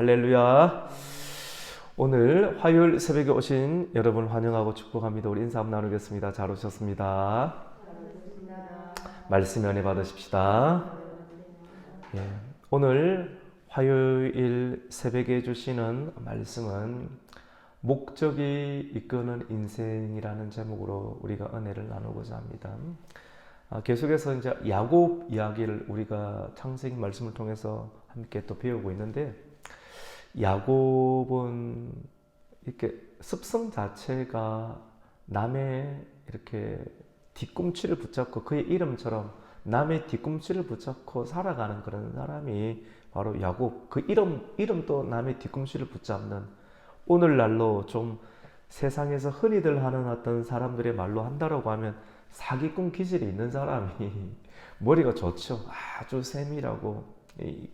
할렐루야. 오늘 화요일 새벽에 오신 여러분 환영하고 축복합니다. 우리 인사 한번 나누겠습니다. 잘 오셨습니다. 말씀 연애 받으십시다. 예, 오늘 화요일 새벽에 주시는 말씀은 목적이 이끄는 인생이라는 제목으로 우리가 은혜를 나누고자 합니다. 아, 계속해서 이제 야곱 이야기를 우리가 창세기 말씀을 통해서 함께 또 배우고 있는데 야곱은 이렇게 습성 자체가 남의 이렇게 뒤꿈치를 붙잡고 그의 이름처럼 남의 뒤꿈치를 붙잡고 살아가는 그런 사람이 바로 야곱. 그 이름 이름도 남의 뒤꿈치를 붙잡는 오늘날로 좀 세상에서 흔히들 하는 어떤 사람들의 말로 한다라고 하면 사기꾼 기질이 있는 사람이 머리가 좋죠. 아주 세밀하고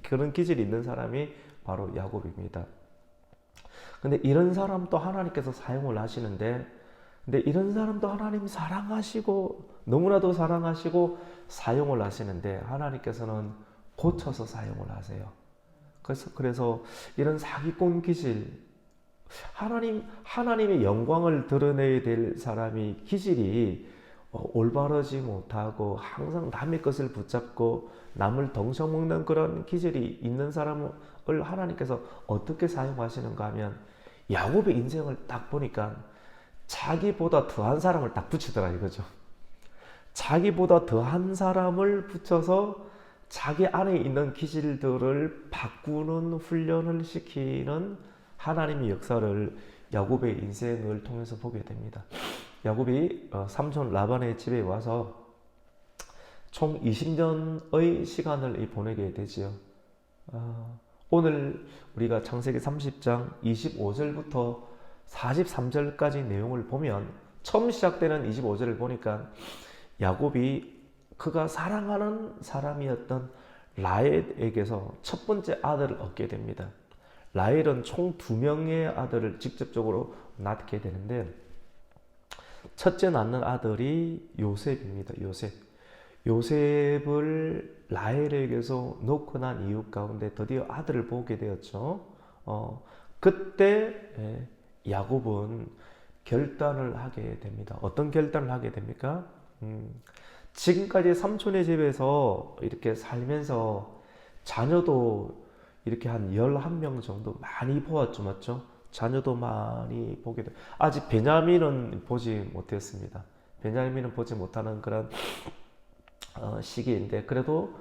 그런 기질이 있는 사람이 바로 야곱입니다. 근데 이런 사람도 하나님께서 사용을 하시는데 근데 이런 사람도 하나님 사랑하시고 너무나도 사랑하시고 사용을 하시는데 하나님께서는 고쳐서 사용을 하세요. 그래서 그래서 이런 사기꾼 기질 하나님 하나님의 영광을 드러내야 될 사람이 기질이 어, 올바르지 못하고 항상 남의 것을 붙잡고 남을 덩쳐먹는 그런 기질이 있는 사람 을 하나님께서 어떻게 사용하시는가 하면 야곱의 인생을 딱 보니까 자기보다 더한 사람을 딱 붙이더라 이거죠. 자기보다 더한 사람을 붙여서 자기 안에 있는 기질들을 바꾸는 훈련을 시키는 하나님의 역사를 야곱의 인생을 통해서 보게 됩니다. 야곱이 어, 삼촌 라반의 집에 와서 총 20년의 시간을 보내게 되지요. 어, 오늘 우리가 창세기 30장 25절부터 43절까지 내용을 보면 처음 시작되는 25절을 보니까 야곱이 그가 사랑하는 사람이었던 라헬에게서 첫 번째 아들을 얻게 됩니다. 라헬은 총 두 명의 아들을 직접적으로 낳게 되는데 첫째 낳는 아들이 요셉입니다. 요셉. 요셉을 라헬에게서 놓고 난 이유 가운데 드디어 아들을 보게 되었죠. 어, 그때 예, 야곱은 결단을 하게 됩니다. 어떤 결단을 하게 됩니까? 음, 지금까지 삼촌의 집에서 이렇게 살면서 자녀도 이렇게 한 11명 정도 많이 보았죠, 맞죠? 자녀도 많이 보게 돼. 아직 베냐민은 보지 못했습니다. 베냐민은 보지 못하는 그런 어, 시기인데 그래도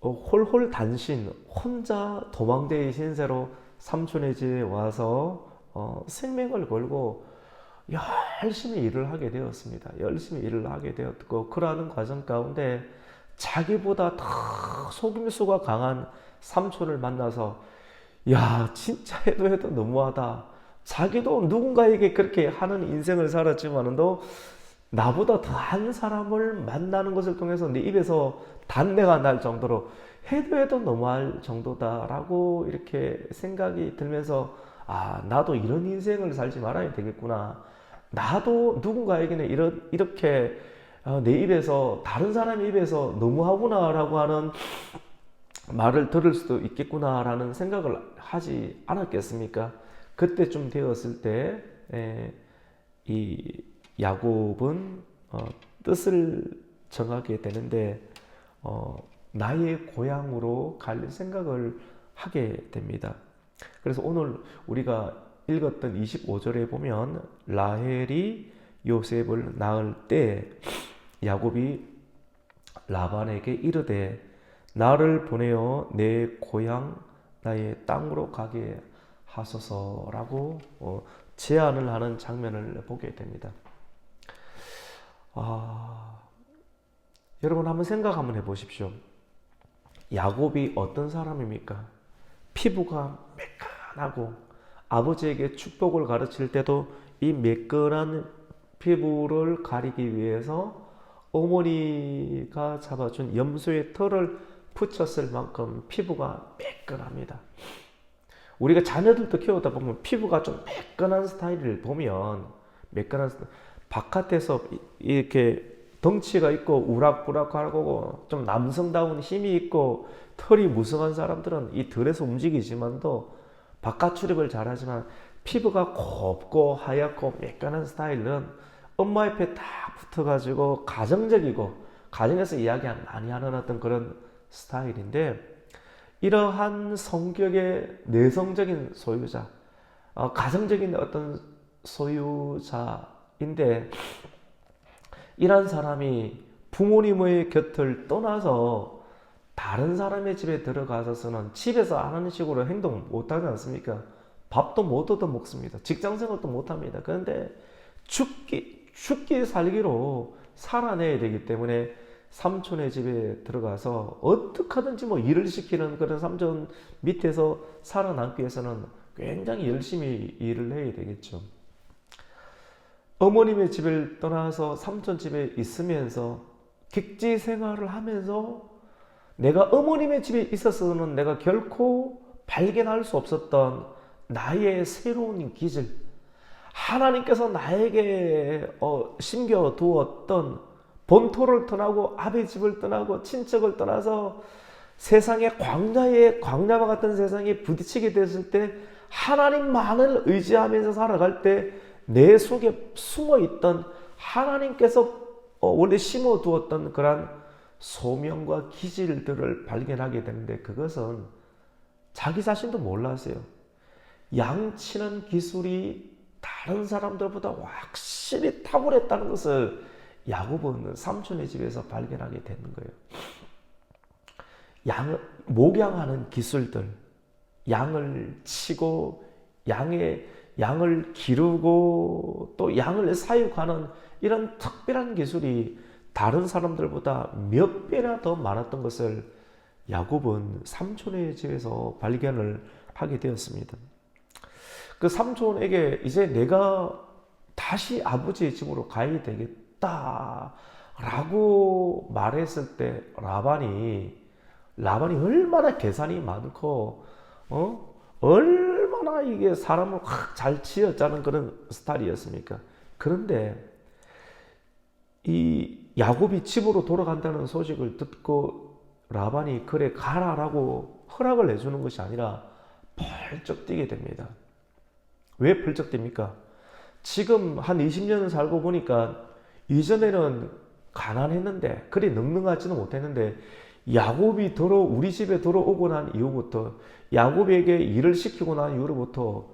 어, 홀홀 단신 혼자 도망대의 신세로 삼촌의 집에 와서 어, 생명을 걸고 열심히 일을 하게 되었습니다. 열심히 일을 하게 되었고 그러는 과정 가운데 자기보다 더 속임수가 강한 삼촌을 만나서 야 진짜 해도 해도 너무하다. 자기도 누군가에게 그렇게 하는 인생을 살았지만도 나보다 더한 사람을 만나는 것을 통해서 내 입에서 단내가 날 정도로 해도 해도 너무할 정도다라고 이렇게 생각이 들면서 아 나도 이런 인생을 살지 말아야 되겠구나. 나도 누군가에게는 이런 이렇게 어, 내 입에서 다른 사람 입에서 너무하구나라고 하는 말을 들을 수도 있겠구나라는 생각을 하지 않았겠습니까? 그때쯤 되었을 때, 이 야곱은 어, 뜻을 정하게 되는데, 어, 나의 고향으로 갈 생각을 하게 됩니다. 그래서 오늘 우리가 읽었던 25절에 보면 라헬이 요셉을 낳을 때 야곱이 라반에게 이르되 나를 보내어 내 고향 나의 땅으로 가게 하소서라고 어, 제안을 하는 장면을 보게 됩니다. 아, 여러분 한번 생각 한번 해보십시오. 야곱이 어떤 사람입니까? 피부가 매끈하고 아버지에게 축복을 가르칠 때도 이 매끈한 피부를 가리기 위해서 어머니가 잡아준 염소의 털을 붙였을 만큼 피부가 매끈합니다. 우리가 자녀들도 키우다 보면 피부가 좀 매끈한 스타일을 보면 매끈한 바깥에서 이렇게 덩치가 있고 우락부락하고 좀 남성다운 힘이 있고 털이 무성한 사람들은 이 덜에서 움직이지만도 바깥 출입을 잘하지만 피부가 곱고 하얗고 매끈한 스타일은 엄마 옆에 딱 붙어가지고 가정적이고 가정에서 이야기 많이 하는 어떤 그런 스타일인데 이러한 성격의 내성적인 소유자, 어, 가정적인 어떤 소유자 인데 이런 사람이 부모님의 곁을 떠나서 다른 사람의 집에 들어가서는 집에서 안 하는 식으로 행동 못 하지 않습니까? 밥도 못 얻어 먹습니다. 직장 생활도 못 합니다. 그런데 죽기, 죽기 살기로 살아내야 되기 때문에 삼촌의 집에 들어가서 어떻게 하든지 뭐 일을 시키는 그런 삼촌 밑에서 살아남기 위해서는 굉장히 열심히 일을 해야 되겠죠. 어머님의 집을 떠나서 삼촌 집에 있으면서 객지 생활을 하면서 내가 어머님의 집에 있었어는 내가 결코 발견할 수 없었던 나의 새로운 기질, 하나님께서 나에게 어, 심겨 두었던 본토를 떠나고 아베 집을 떠나고 친척을 떠나서 세상의 광야에 광야와 같은 세상에 부딪히게 됐을 때 하나님만을 의지하면서 살아갈 때 내 속에 숨어 있던 하나님께서 어, 원래 심어 두었던 그런 소명과 기질들을 발견하게 되는데 그것은 자기 자신도 몰랐어요. 양치는 기술이 다른 사람들보다 확실히 탁월했다는 것을 야곱은 삼촌의 집에서 발견하게 되는 거예요. 양 목양하는 기술들, 양을 치고 양의 양을 기르고 또 양을 사육하는 이런 특별한 기술이 다른 사람들보다 몇 배나 더 많았던 것을 야곱은 삼촌의 집에서 발견을 하게 되었습니다. 그 삼촌에게 이제 내가 다시 아버지의 집으로 가야 되겠다. 라고 말했을 때 라반이 라반이 얼마나 계산이 많고 어? 얼 마나 이게 사람을 확 잘 치었자는 그런 스타일이었습니까? 그런데 이 야곱이 집으로 돌아간다는 소식을 듣고 라반이 그래 가라라고 허락을 해주는 것이 아니라 펄쩍 뛰게 됩니다. 왜 펄쩍 뜁니까? 지금 한 20년을 살고 보니까 이전에는 가난했는데 그리 넉넉하지는 못했는데 야곱이 들어 우리 집에 들어오고 난 이후부터 야곱에게 일을 시키고 난 이후로부터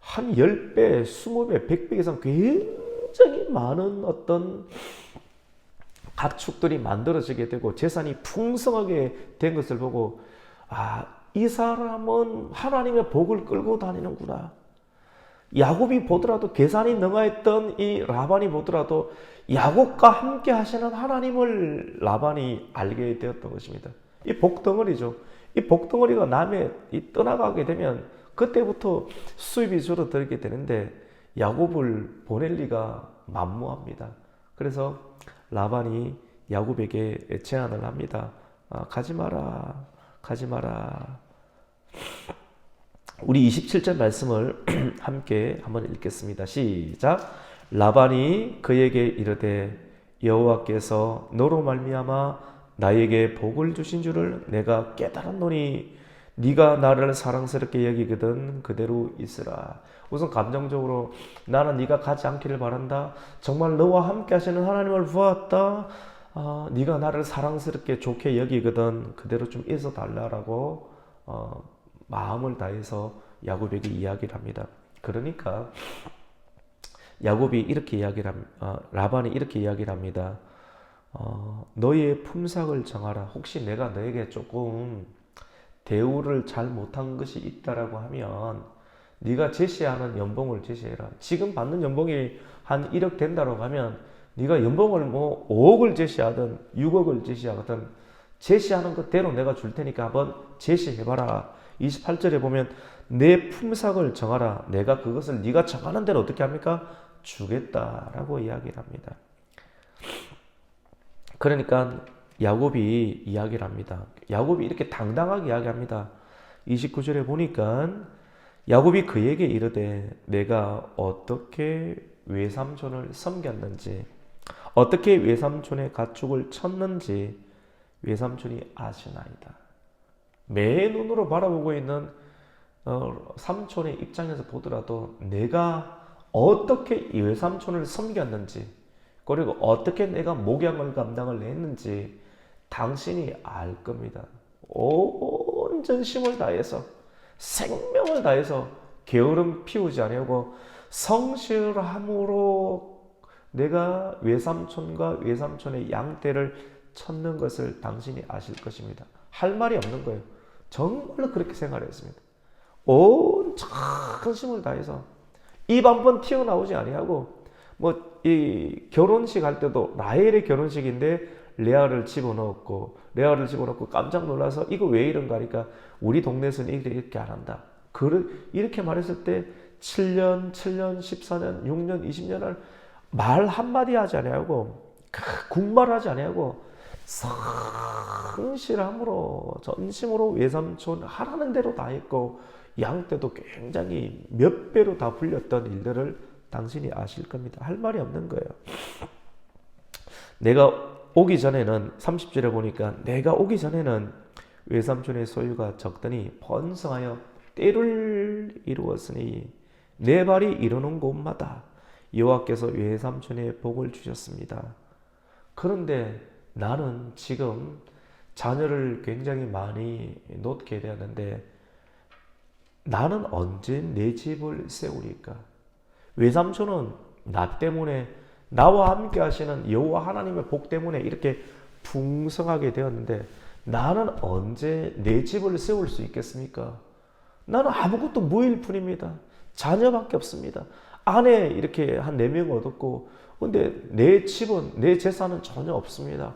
한 10배, 20배, 100배 이상 굉장히 많은 어떤 가축들이 만들어지게 되고 재산이 풍성하게 된 것을 보고 아, 이 사람은 하나님의 복을 끌고 다니는구나. 야곱이 보더라도 계산이 능하였던 이 라반이 보더라도 야곱과 함께 하시는 하나님을 라반이 알게 되었던 것입니다. 이 복덩어리죠. 이 복덩어리가 남에 떠나가게 되면 그때부터 수입이 줄어들게 되는데 야곱을 보낼 리가 만무합니다. 그래서 라반이 야곱에게 제안을 합니다. 아, 가지 마라, 가지 마라. 우리 27절 말씀을 함께 한번 읽겠습니다. 시작. 라반이 그에게 이르되 여호와께서 너로 말미암아 나에게 복을 주신 줄을 내가 깨달았노니 네가 나를 사랑스럽게 여기거든 그대로 있으라. 우선 감정적으로 나는 네가 가지 않기를 바란다. 정말 너와 함께 하시는 하나님을 보았다. 어, 네가 나를 사랑스럽게 좋게 여기거든 그대로 좀 있어 달라라고 어, 마음을 다해서 야곱에게 이야기를 합니다. 그러니까 야곱이 이렇게 이야기를 합니다. 어, 라반이 이렇게 이야기를 합니다. 어, 너의 품삯을 정하라. 혹시 내가 너에게 조금 대우를 잘 못한 것이 있다라고 하면 네가 제시하는 연봉을 제시해라. 지금 받는 연봉이 한 1억 된다고 하면 네가 연봉을 뭐 5억을 제시하든 6억을 제시하든 제시하는 것대로 내가 줄 테니까 한번 제시해봐라. 28절에 보면 내 품삯을 정하라. 내가 그것을 네가 정하는 대로 어떻게 합니까? 주겠다라고 이야기를 합니다. 그러니까 야곱이 이야기를 합니다. 야곱이 이렇게 당당하게 이야기합니다. 29절에 보니까 야곱이 그에게 이르되 내가 어떻게 외삼촌을 섬겼는지 어떻게 외삼촌의 가축을 쳤는지 외삼촌이 아시나이다. 매 눈으로 바라보고 있는 어, 삼촌의 입장에서 보더라도 내가 어떻게 이 외삼촌을 섬겼는지 그리고 어떻게 내가 목양을 감당을 했는지 당신이 알 겁니다. 온 전심을 다해서 생명을 다해서 게으름 피우지 아니하고 성실함으로 내가 외삼촌과 외삼촌의 양떼를 쳤는 것을 당신이 아실 것입니다. 할 말이 없는 거예요. 정말로 그렇게 생각했습니다. 온 전심을 다해서 입 한 번 튀어나오지 아니하고 뭐 이 결혼식 할 때도 라헬의 결혼식인데 레아를 집어넣었고 레아를 집어넣고 깜짝 놀라서 이거 왜 이런가 하니까 우리 동네에서는 이렇게 안 한다. 그 이렇게 말했을 때 7년, 7년, 14년, 6년, 20년을 말 한마디 하지 아니하고 군말하지 아니하고 성실함으로 전심으로 외삼촌 하라는 대로 다 했고 양 때도 굉장히 몇 배로 다 불렸던 일들을 당신이 아실 겁니다. 할 말이 없는 거예요. 내가 오기 전에는 30절에 보니까 내가 오기 전에는 외삼촌의 소유가 적더니 번성하여 때를 이루었으니 내 발이 이르는 곳마다 여호와께서 외삼촌의 복을 주셨습니다. 그런데 나는 지금 자녀를 굉장히 많이 놓게 되었는데 나는 언제 내 집을 세우리까? 외삼촌은 나 때문에 나와 함께 하시는 여호와 하나님의 복 때문에 이렇게 풍성하게 되었는데 나는 언제 내 집을 세울 수 있겠습니까? 나는 아무것도 무일 뿐입니다. 자녀밖에 없습니다. 아내 이렇게 한 네 명 얻었고 근데 내 집은 내 재산은 전혀 없습니다.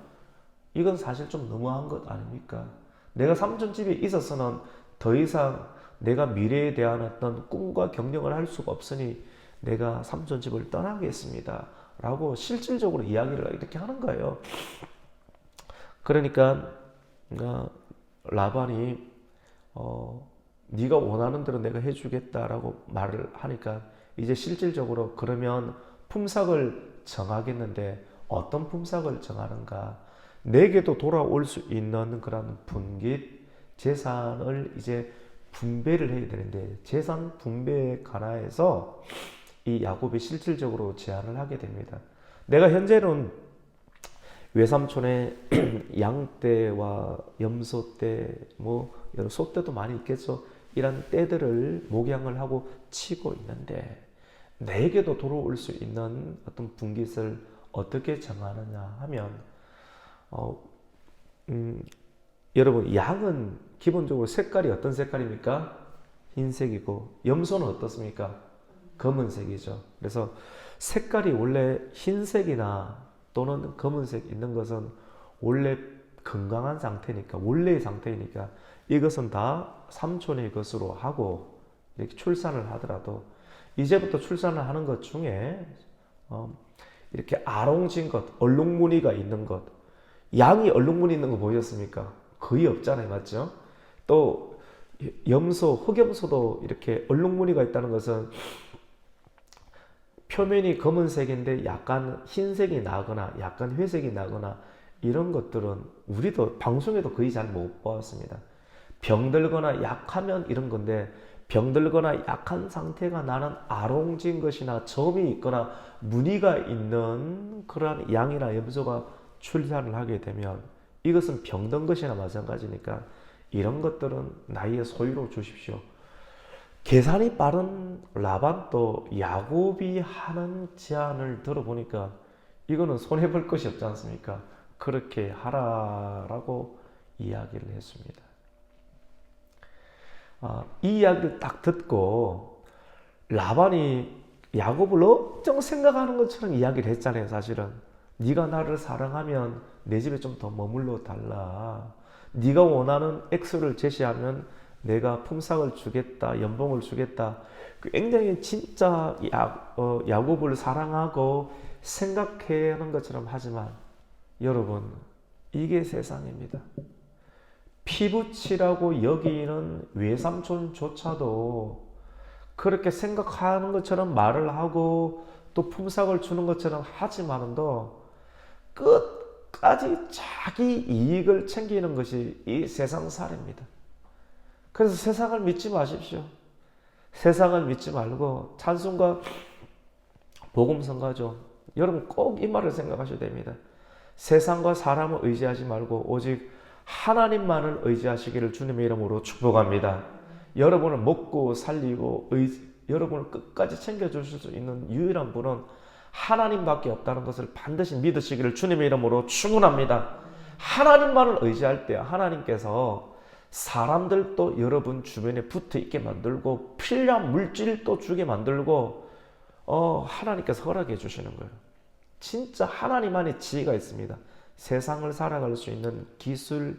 이건 사실 좀 너무한 것 아닙니까? 내가 삼촌 집에 있어서는 더 이상 내가 미래에 대한 어떤 꿈과 경영을 할 수가 없으니 내가 삼촌 집을 떠나겠습니다. 라고 실질적으로 이야기를 이렇게 하는 거예요. 그러니까 어, 라반이 어, 네가 원하는 대로 내가 해주겠다라고 말을 하니까 이제 실질적으로 그러면 품삯을 정하겠는데 어떤 품삯을 정하는가? 내게도 돌아올 수 있는 그런 분깃 재산을 이제 분배를 해야 되는데 재산 분배에 관하여서 이 야곱이 실질적으로 제안을 하게 됩니다. 내가 현재는 외삼촌의 양떼와 염소떼, 뭐 여러 소떼도 많이 있겠죠. 이런 떼들을 목양을 하고 치고 있는데 내게도 돌아올 수 있는 어떤 분깃을 어떻게 정하느냐 하면 어, 음, 여러분 양은 기본적으로 색깔이 어떤 색깔입니까? 흰색이고 염소는 어떻습니까? 검은색이죠. 그래서 색깔이 원래 흰색이나 또는 검은색 있는 것은 원래 건강한 상태니까 원래의 상태이니까 이것은 다 삼촌의 것으로 하고 이렇게 출산을 하더라도 이제부터 출산을 하는 것 중에 어, 이렇게 아롱진 것, 얼룩무늬가 있는 것, 양이 얼룩무늬 있는 거 보셨습니까? 거의 없잖아요, 맞죠? 또 염소, 흑염소도 이렇게 얼룩무늬가 있다는 것은 표면이 검은색인데 약간 흰색이 나거나 약간 회색이 나거나 이런 것들은 우리도 방송에도 거의 잘 못 보았습니다. 병들거나 약하면 이런 건데 병들거나 약한 상태가 나는 아롱진 것이나 점이 있거나 무늬가 있는 그러한 양이나 염소가 출산을 하게 되면 이것은 병든 것이나 마찬가지니까 이런 것들은 나의 소유로 주십시오. 계산이 빠른 라반도 야곱이 하는 제안을 들어보니까 이거는 손해볼 것이 없지 않습니까? 그렇게 하라라고 이야기를 했습니다. 아, 이 이야기를 딱 듣고 라반이 야곱을 엄청 생각하는 것처럼 이야기를 했잖아요, 사실은. 네가 나를 사랑하면 내 집에 좀 더 머물러 달라. 네가 원하는 액수를 제시하면 내가 품삯을 주겠다, 연봉을 주겠다. 굉장히 진짜 야, 어, 야곱을 사랑하고 생각하는 것처럼 하지만 여러분 이게 세상입니다. 피부치라고 여기는 외삼촌조차도 그렇게 생각하는 것처럼 말을 하고 또 품삯을 주는 것처럼 하지만도 끝까지 자기 이익을 챙기는 것이 이 세상 살입니다. 그래서 세상을 믿지 마십시오. 세상을 믿지 말고 찬송과 복음 성가죠. 여러분 꼭 이 말을 생각하셔야 됩니다. 세상과 사람을 의지하지 말고 오직 하나님만을 의지하시기를 주님의 이름으로 축복합니다. 여러분을 먹고 살리고 의, 여러분을 끝까지 챙겨주실 수 있는 유일한 분은 하나님밖에 없다는 것을 반드시 믿으시기를 주님의 이름으로 축원합니다. 하나님만을 의지할 때 하나님께서 사람들도 여러분 주변에 붙어 있게 만들고 필요한 물질도 주게 만들고 어, 하나님께서 허락해 주시는 거예요. 진짜 하나님만의 지혜가 있습니다. 세상을 살아갈 수 있는 기술,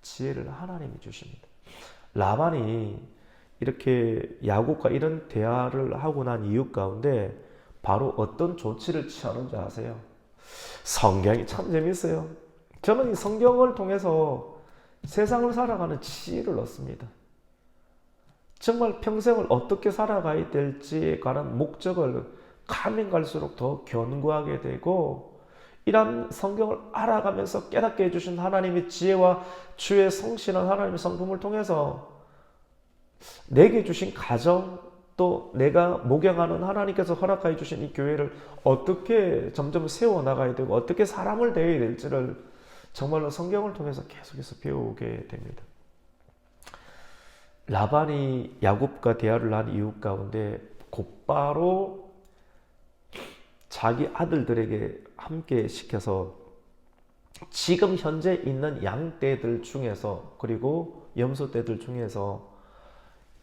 지혜를 하나님이 주십니다. 라반이 이렇게 야곱과 이런 대화를 하고 난 이유 가운데 바로 어떤 조치를 취하는지 아세요? 성경이 참 재밌어요. 저는 이 성경을 통해서 세상을 살아가는 지혜를 얻습니다. 정말 평생을 어떻게 살아가야 될지에 관한 목적을 가면 갈수록 더 견고하게 되고 이런 성경을 알아가면서 깨닫게 해주신 하나님의 지혜와 주의 성실한 하나님의 성품을 통해서 내게 주신 가정 또 내가 목양하는 하나님께서 허락하여 주신 이 교회를 어떻게 점점 세워 나가야 되고 어떻게 사람을 대해야 될지를 정말로 성경을 통해서 계속해서 배우게 됩니다. 라반이 야곱과 대화를 한 이유 가운데 곧바로 자기 아들들에게 함께 시켜서 지금 현재 있는 양떼들 중에서 그리고 염소떼들 중에서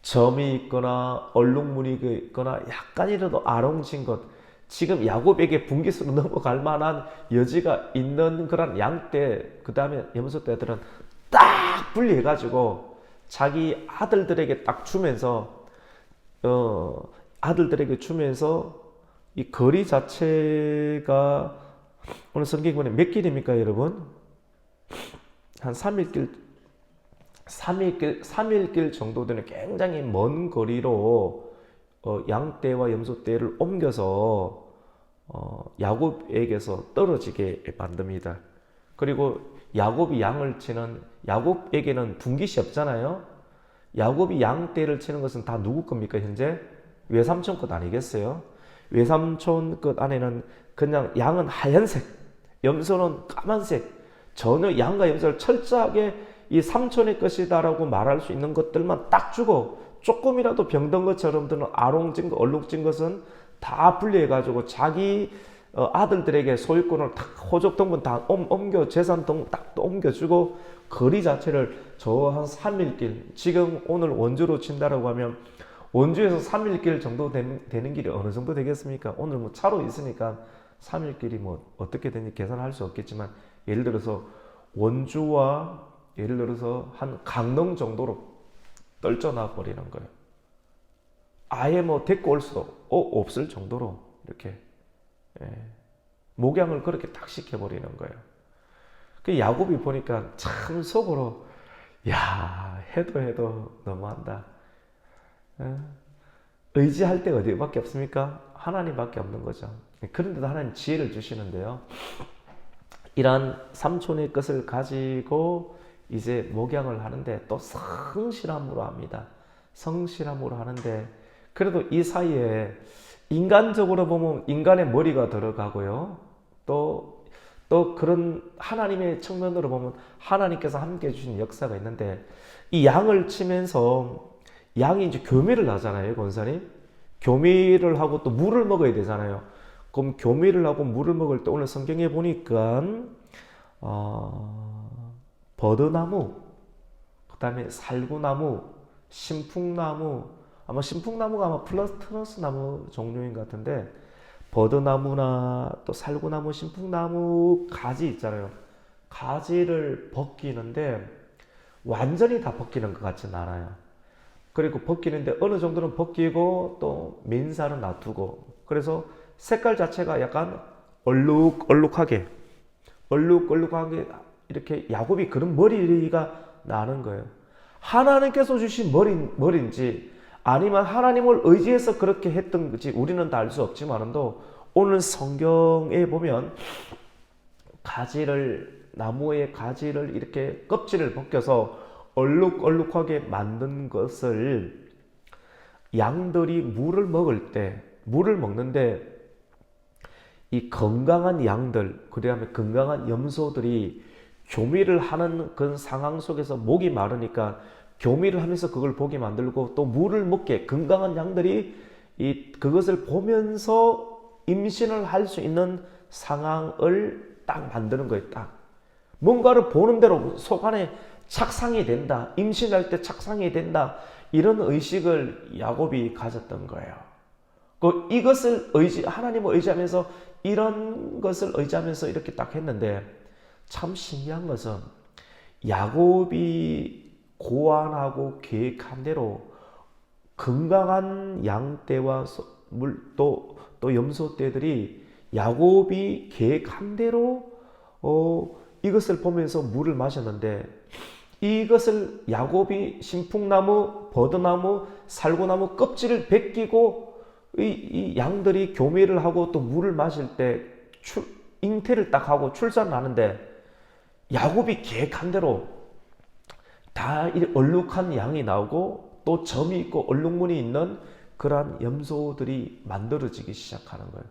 점이 있거나 얼룩무늬가 있거나 약간이라도 아롱진 것 지금 야곱에게 분기수로 넘어갈 만한 여지가 있는 그런 양떼 그 다음에 염소 떼들은 딱 분리해 가지고 자기 아들들에게 딱 주면서 어 아들들에게 주면서 이 거리 자체가 오늘 성경에 몇 길입니까, 여러분? 한 3일 길, 3일 길, 3일 길 정도 되는 굉장히 먼 거리로 어, 양떼와 염소떼를 옮겨서 어, 야곱에게서 떨어지게 만듭니다. 그리고 야곱이 양을 치는 야곱에게는 분깃이 없잖아요. 야곱이 양떼를 치는 것은 다 누구 겁니까 현재? 외삼촌 것 아니겠어요? 외삼촌 것 안에는 그냥 양은 하얀색, 염소는 까만색, 전혀 양과 염소를 철저하게 이 삼촌의 것이다라고 말할 수 있는 것들만 딱 주고 조금이라도 병든 것처럼 드는 아롱진 것, 얼룩진 것은 다 분리해가지고 자기 어, 아들들에게 소유권을 딱 호적 동분 다 옮겨 재산 동분 딱 옮겨주고 거리 자체를 저 한 3일길 지금 오늘 원주로 친다라고 하면 원주에서 3일길 정도 되는 길이 어느 정도 되겠습니까? 오늘 뭐 차로 있으니까 3일길이 뭐 어떻게 되는지 계산할 수 없겠지만 예를 들어서 원주와 예를 들어서 한 강릉 정도로 떨쳐나 버리는 거예요. 아예 뭐 데리고 올 수도 없을 정도로 이렇게 예, 목양을 그렇게 딱 시켜버리는 거예요. 그 야곱이 보니까 참 속으로 야 해도 해도 너무한다. 예, 의지할 때 어디밖에 없습니까? 하나님밖에 없는 거죠. 그런데도 하나님 지혜를 주시는데요. 이러한 삼촌의 것을 가지고 이제 목양을 하는데 또 성실함으로 합니다. 성실함으로 하는데 그래도 이 사이에 인간적으로 보면 인간의 머리가 들어가고요. 또, 또 그런 하나님의 측면으로 보면 하나님께서 함께 해주신 역사가 있는데 이 양을 치면서 양이 이제 교미를 하잖아요, 권사님. 교미를 하고 또 물을 먹어야 되잖아요. 그럼 교미를 하고 물을 먹을 때 오늘 성경에 보니까 어, 버드나무, 그 다음에 살구나무, 신풍나무, 아마 신풍나무가 아마 플러스트너스 나무 종류인 것 같은데 버드나무나 또 살구나무, 신풍나무 가지 있잖아요. 가지를 벗기는데 완전히 다 벗기는 것 같진 않아요. 그리고 벗기는데 어느 정도는 벗기고 또 민사는 놔두고 그래서 색깔 자체가 약간 얼룩얼룩하게 얼룩얼룩하게 이렇게 야곱이 그런 머리가 나는 거예요. 하나님께서 주신 머리, 머리인지 아니면 하나님을 의지해서 그렇게 했던 거지 우리는 다 알 수 없지만도 오늘 성경에 보면 가지를 나무의 가지를 이렇게 껍질을 벗겨서 얼룩얼룩하게 만든 것을 양들이 물을 먹을 때 물을 먹는데 이 건강한 양들 그다음에 건강한 염소들이 교미를 하는 그 상황 속에서 목이 마르니까 교미를 하면서 그걸 보게 만들고 또 물을 먹게 건강한 양들이 이 그것을 보면서 임신을 할 수 있는 상황을 딱 만드는 거예요. 딱 뭔가를 보는 대로 속 안에 착상이 된다. 임신할 때 착상이 된다. 이런 의식을 야곱이 가졌던 거예요. 그 이것을 의지 하나님을 의지하면서 이런 것을 의지하면서 이렇게 딱 했는데 참 신기한 것은 야곱이 고안하고 계획한 대로 건강한 양떼와 물또 또 염소 떼들이 야곱이 계획한 대로 어, 이것을 보면서 물을 마셨는데 이것을 야곱이 신풍나무, 버드나무, 살구나무 껍질을 벗기고 이, 이 양들이 교미를 하고 또 물을 마실 때 출, 잉태를 딱 하고 출산을 하는데 야곱이 계획한 대로 다 얼룩한 양이 나오고 또 점이 있고 얼룩무늬 있는 그러한 염소들이 만들어지기 시작하는 거예요.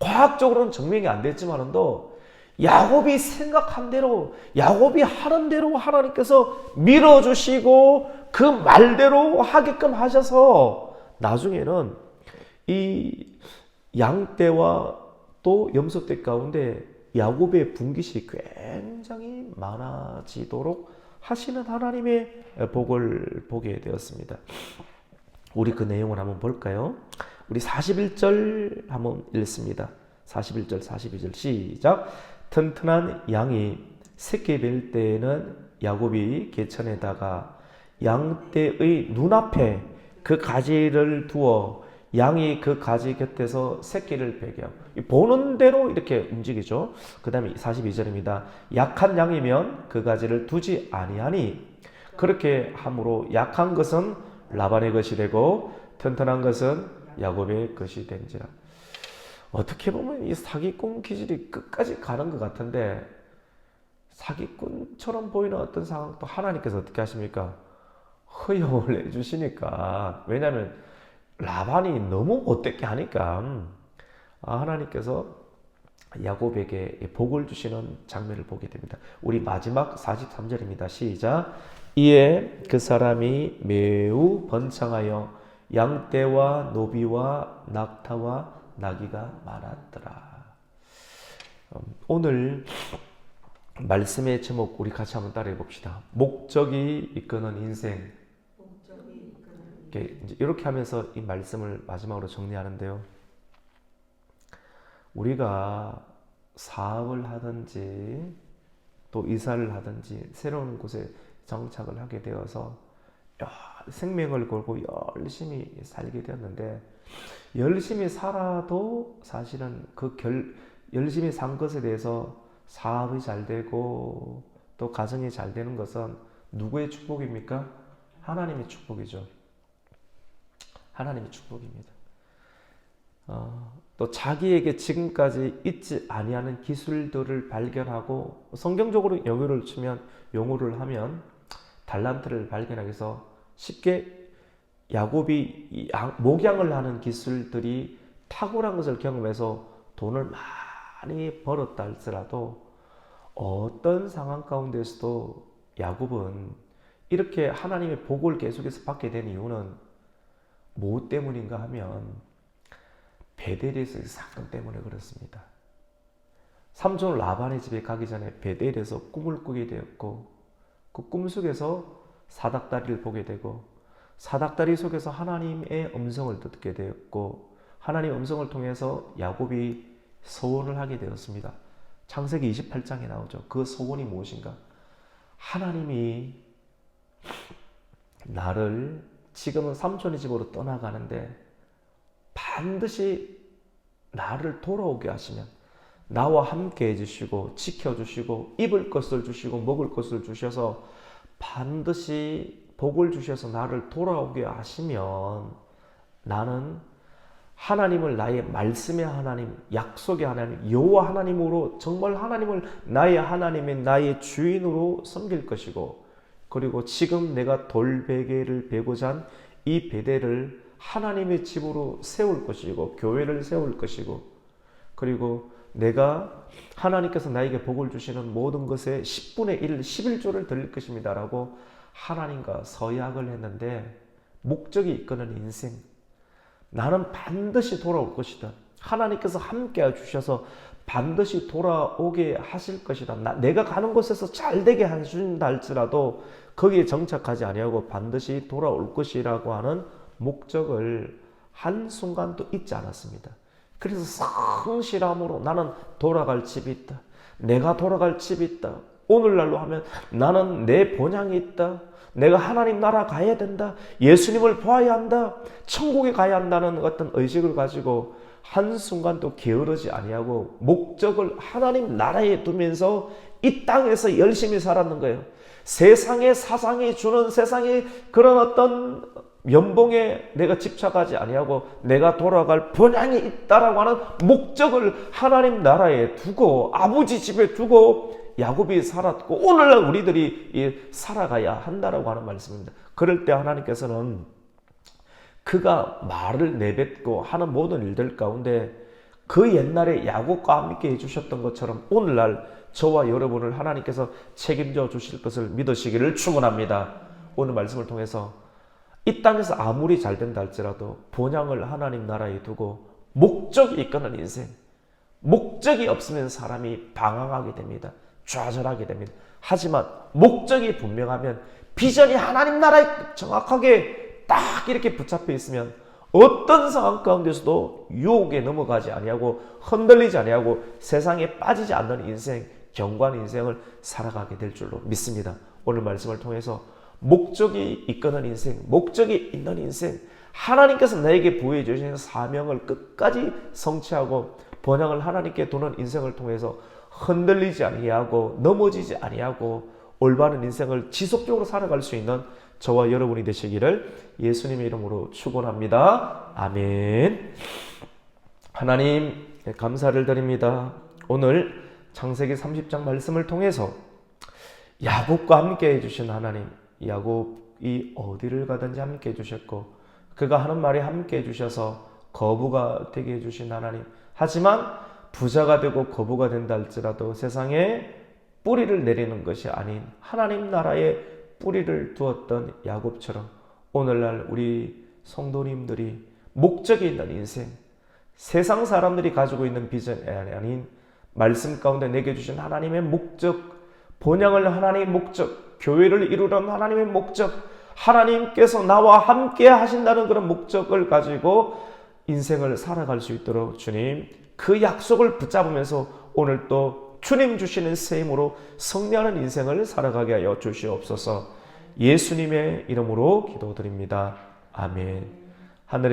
과학적으로는 증명이 안 됐지만도 야곱이 생각한 대로 야곱이 하는 대로 하나님께서 밀어주시고 그 말대로 하게끔 하셔서 나중에는 이 양떼와 또 염소떼 가운데 야곱의 분깃이 굉장히 많아지도록 하시는 하나님의 복을 보게 되었습니다. 우리 그 내용을 한번 볼까요? 우리 41절 한번 읽습니다. 41절, 42절 시작. 튼튼한 양이 새끼 뵐 때에는 야곱이 개천에다가 양떼의 눈앞에 그 가지를 두어 양이 그 가지 곁에서 새끼를 베겨 보는 대로 이렇게 움직이죠. 그 다음에 42절입니다. 약한 양이면 그 가지를 두지 아니하니 그렇게 함으로 약한 것은 라반의 것이 되고 튼튼한 것은 야곱의 것이 된지라. 어떻게 보면 이 사기꾼 기질이 끝까지 가는 것 같은데 사기꾼처럼 보이는 어떤 상황도 하나님께서 어떻게 하십니까? 허용을 해주시니까 왜냐하면 라반이 너무 못되게 하니까 아, 하나님께서 야곱에게 복을 주시는 장면을 보게 됩니다. 우리 마지막 43절입니다. 시작. 이에 그 사람이 매우 번창하여 양떼와 노비와 낙타와 나귀가 많았더라. 음, 오늘 말씀의 제목 우리 같이 한번 따라해 봅시다. 목적이 이끄는 인생. 이렇게 하면서 이 말씀을 마지막으로 정리하는데요. 우리가 사업을 하든지 또 이사를 하든지 새로운 곳에 정착을 하게 되어서 생명을 걸고 열심히 살게 되었는데 열심히 살아도 사실은 그 결, 열심히 산 것에 대해서 사업이 잘 되고 또 가정이 잘 되는 것은 누구의 축복입니까? 하나님의 축복이죠. 하나님의 축복입니다. 어, 또 자기에게 지금까지 있지 아니하는 기술들을 발견하고 성경적으로 용어를 치면 용어를 하면 달란트를 발견하기 위해서 쉽게 야곱이 목양을 하는 기술들이 탁월한 것을 경험해서 돈을 많이 벌었다 할지라도 어떤 상황 가운데서도 야곱은 이렇게 하나님의 복을 계속해서 받게 된 이유는 뭐 때문인가 하면 베델에서의 사건 때문에 그렇습니다. 삼촌 라반의 집에 가기 전에 베델에서 꿈을 꾸게 되었고 그 꿈 속에서 사닥다리를 보게 되고 사닥다리 속에서 하나님의 음성을 듣게 되었고 하나님의 음성을 통해서 야곱이 소원을 하게 되었습니다. 창세기 28장에 나오죠. 그 소원이 무엇인가? 하나님이 나를 지금은 삼촌의 집으로 떠나가는데 반드시 나를 돌아오게 하시면 나와 함께 해주시고 지켜주시고 입을 것을 주시고 먹을 것을 주셔서 반드시 복을 주셔서 나를 돌아오게 하시면 나는 하나님을 나의 말씀의 하나님, 약속의 하나님, 여호와 하나님으로 정말 하나님을 나의 하나님의 나의 주인으로 섬길 것이고 그리고 지금 내가 돌베개를 베고자 한 이 베대를 하나님의 집으로 세울 것이고 교회를 세울 것이고 그리고 내가 하나님께서 나에게 복을 주시는 모든 것에 10분의 1, 11조를 드릴 것입니다 라고 하나님과 서약을 했는데 목적이 이끄는 인생 나는 반드시 돌아올 것이다. 하나님께서 함께 주셔서 반드시 돌아오게 하실 것이다. 나, 내가 가는 곳에서 잘 되게 하신다 할지라도 거기에 정착하지 아니하고 반드시 돌아올 것이라고 하는 목적을 한순간도 잊지 않았습니다. 그래서 성실함으로 나는 돌아갈 집이 있다. 내가 돌아갈 집이 있다. 오늘날로 하면 나는 내 본향이 있다. 내가 하나님 나라 가야 된다. 예수님을 보아야 한다. 천국에 가야 한다는 어떤 의식을 가지고 한순간도 게으르지 아니하고 목적을 하나님 나라에 두면서 이 땅에서 열심히 살았는 거예요. 세상의 사상이 주는 세상의 그런 어떤 연봉에 내가 집착하지 아니하고 내가 돌아갈 본향이 있다라고 하는 목적을 하나님 나라에 두고 아버지 집에 두고 야곱이 살았고 오늘날 우리들이 살아가야 한다라고 하는 말씀입니다. 그럴 때 하나님께서는 그가 말을 내뱉고 하는 모든 일들 가운데 그 옛날에 야곱과 함께 해주셨던 것처럼 오늘날 저와 여러분을 하나님께서 책임져 주실 것을 믿으시기를 축원합니다. 오늘 말씀을 통해서 이 땅에서 아무리 잘 된다 할지라도 본향을 하나님 나라에 두고 목적이 이끄는 인생 목적이 없으면 사람이 방황하게 됩니다. 좌절하게 됩니다. 하지만 목적이 분명하면 비전이 하나님 나라에 정확하게 딱 이렇게 붙잡혀 있으면 어떤 상황 가운데서도 유혹에 넘어가지 아니하고 흔들리지 아니하고 세상에 빠지지 않는 인생, 경관 인생을 살아가게 될 줄로 믿습니다. 오늘 말씀을 통해서 목적이 이끄는 인생, 목적이 있는 인생, 하나님께서 나에게 부여해 주신 사명을 끝까지 성취하고 번영을 하나님께 두는 인생을 통해서 흔들리지 아니하고 넘어지지 아니하고 올바른 인생을 지속적으로 살아갈 수 있는 저와 여러분이 되시기를 예수님의 이름으로 축원합니다. 아멘. 하나님 감사를 드립니다. 오늘 창세기 30장 말씀을 통해서 야곱과 함께 해주신 하나님, 야곱이 어디를 가든지 함께 해주셨고 그가 하는 말에 함께 해주셔서 거부가 되게 해주신 하나님. 하지만 부자가 되고 거부가 된다 할지라도 세상에 뿌리를 내리는 것이 아닌 하나님 나라에 뿌리를 두었던 야곱처럼 오늘날 우리 성도님들이 목적이 있는 인생, 세상 사람들이 가지고 있는 비전이 아닌 말씀 가운데 내게 주신 하나님의 목적, 본향을 하나님의 목적, 교회를 이루는 하나님의 목적, 하나님께서 나와 함께 하신다는 그런 목적을 가지고 인생을 살아갈 수 있도록 주님 그 약속을 붙잡으면서 오늘 또 주님 주시는 새 힘으로 승리하는 인생을 살아가게 하여 주시옵소서 예수님의 이름으로 기도드립니다. 아멘. 하늘의